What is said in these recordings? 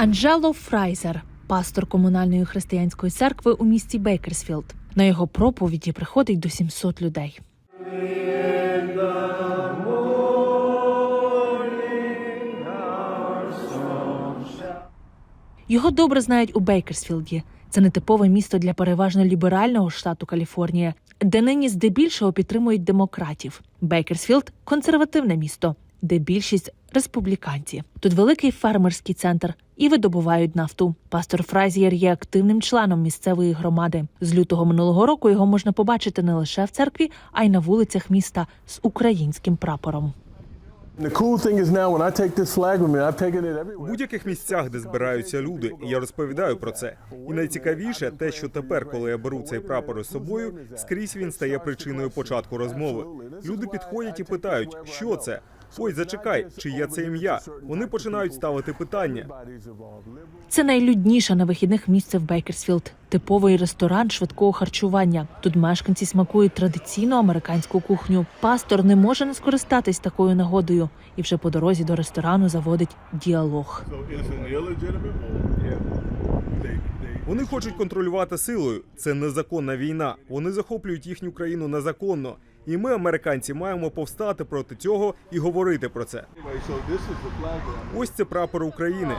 Анджело Фрайзер, пастор комунальної християнської церкви у місті Бейкерсфілд. На його проповіді приходить до 700 людей. Його добре знають у Бейкерсфілді. Це нетипове місто для переважно ліберального штату Каліфорнія, де нині здебільшого підтримують демократів. Бейкерсфілд консервативне місто, де більшість республіканці. Тут великий фермерський центр і видобувають нафту. Пастор Фразієр є активним членом місцевої громади. З лютого минулого року його можна побачити не лише в церкві, а й на вулицях міста з українським прапором. У будь-яких місцях, де збираються люди, я розповідаю про це. І найцікавіше те, що тепер, коли я беру цей прапор із собою, скрізь він стає причиною початку розмови. Люди підходять і питають, що це. Ой, зачекай, чиє це ім'я? Вони починають ставити питання. Це найлюдніше на вихідних місце в Бейкерсфілд. Типовий ресторан швидкого харчування. Тут мешканці смакують традиційну американську кухню. Пастор не може не скористатись такою нагодою, і вже по дорозі до ресторану заводить діалог. Вони хочуть контролювати силою. Це незаконна війна. Вони захоплюють їхню країну незаконно. І ми, американці, маємо повстати проти цього і говорити про це. Ось це прапор України.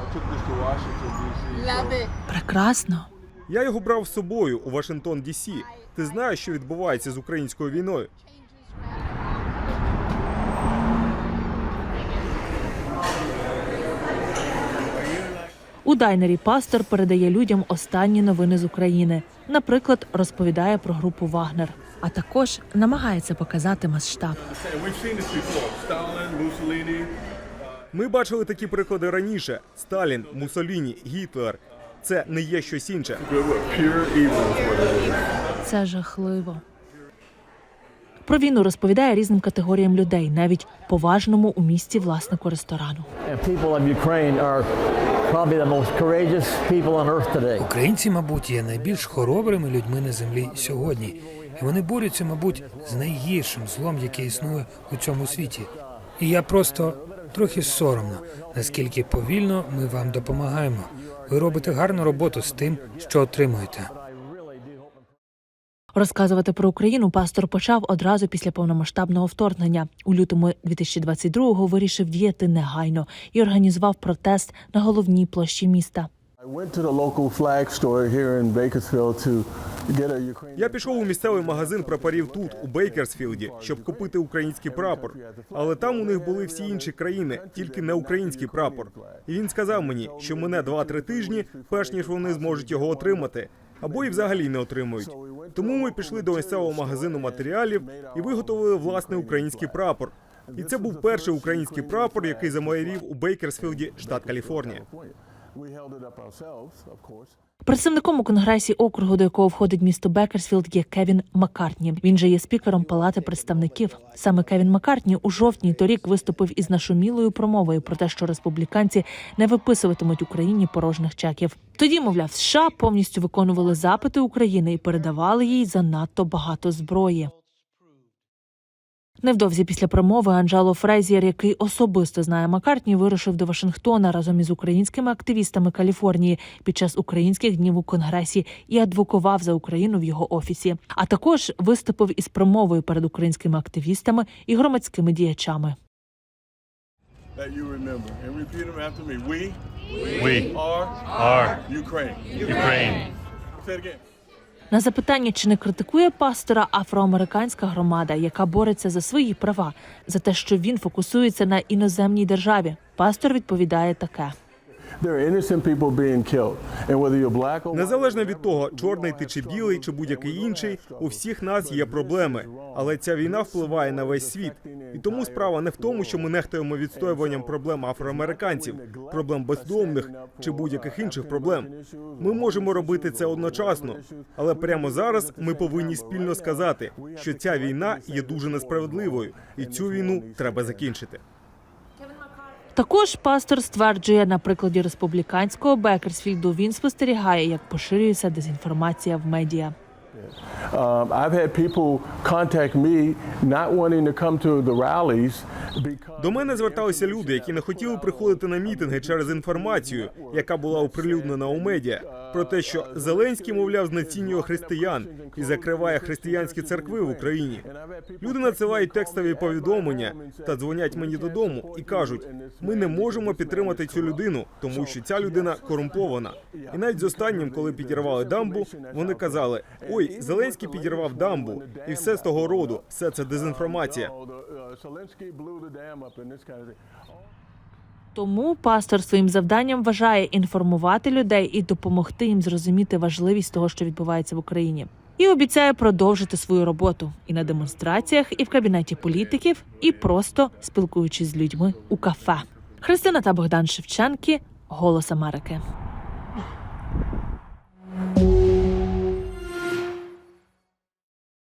Прекрасно. Я його брав з собою у Вашингтон Дісі. Ти знаєш, що відбувається з українською війною? У дайнері пастор передає людям останні новини з України. Наприклад, розповідає про групу Вагнер, а також намагається показати масштаб. Ми бачили такі приклади раніше: Сталін, Муссоліні, Гітлер. Це не є щось інше. Good what? Про війну розповідає різним категоріям людей, навіть поважному у місті власнику ресторану. Українці, мабуть, є найбільш хоробрими людьми на землі сьогодні, і вони борються, мабуть, з найгіршим злом, яке існує у цьому світі. І я просто трохи соромно, наскільки повільно ми вам допомагаємо. Ви робите гарну роботу з тим, що отримуєте. Розказувати про Україну пастор почав одразу після повномасштабного вторгнення. У лютому 2022-го вирішив діяти негайно і організував протест на головній площі міста. Я пішов у місцевий магазин прапорів тут, у Бейкерсфілді, щоб купити український прапор. Але там у них були всі інші країни, тільки не український прапор. І він сказав мені, що мене 2-3 тижні, перш ніж вони зможуть його отримати, або і взагалі не отримують. Тому ми пішли до місцевого магазину матеріалів і виготовили власний український прапор. І це був перший український прапор, який замайорів у Бейкерсфілді, штат Каліфорнія. Представником у конгресі округу, до якого входить місто Бекерсфілд, є Кевін Маккартні. Він же є спікером Палати представників. Саме Кевін Маккартні у жовтні торік виступив із нашумілою промовою про те, що республіканці не виписуватимуть Україні порожніх чеків. Тоді, мовляв, США повністю виконували запити України і передавали їй занадто багато зброї. Невдовзі після промови Анджело Фрезієр, який особисто знає Маккартні, вирушив до Вашингтона разом із українськими активістами Каліфорнії під час українських днів у конгресі і адвокував за Україну в його офісі. А також виступив із промовою перед українськими активістами і громадськими діячами. That you remember. And repeat them after me. We We are are Ukraine. Ukraine. Say it again. На запитання, чи не критикує пастора афроамериканська громада, яка бореться за свої права, за те, що він фокусується на іноземній державі, пастор відповідає таке. Незалежно від того, чорний ти чи білий, чи будь-який інший, у всіх нас є проблеми. Але ця війна впливає на весь світ. І тому справа не в тому, що ми нехтуємо відстоюванням проблем афроамериканців, проблем бездомних чи будь-яких інших проблем. Ми можемо робити це одночасно, але прямо зараз ми повинні спільно сказати, що ця війна є дуже несправедливою, і цю війну треба закінчити. Також пастор стверджує, на прикладі республіканського Бекерсфілду він спостерігає, як поширюється дезінформація в медіа. Um, I've had people contact me not wanting to come to the rallies До мене зверталися люди, які не хотіли приходити на мітинги через інформацію, яка була оприлюднена у медіа, про те, що Зеленський, мовляв, знецінює християн і закриває християнські церкви в Україні. Люди надсилають текстові повідомлення та дзвонять мені додому і кажуть: ми не можемо підтримати цю людину, тому що ця людина корумпована. І навіть з останнім, коли підірвали дамбу, вони казали: ой, Зеленський підірвав дамбу, і все з того роду, все це дезінформація. the, Zelensky blew the of thing. Тому пастор своїм завданням вважає інформувати людей і допомогти їм зрозуміти важливість того, що відбувається в Україні. І обіцяє продовжити свою роботу і на демонстраціях, і в кабінеті політиків, і просто спілкуючись з людьми у кафе. Христина та Богдан Шевченки, Голос Америки.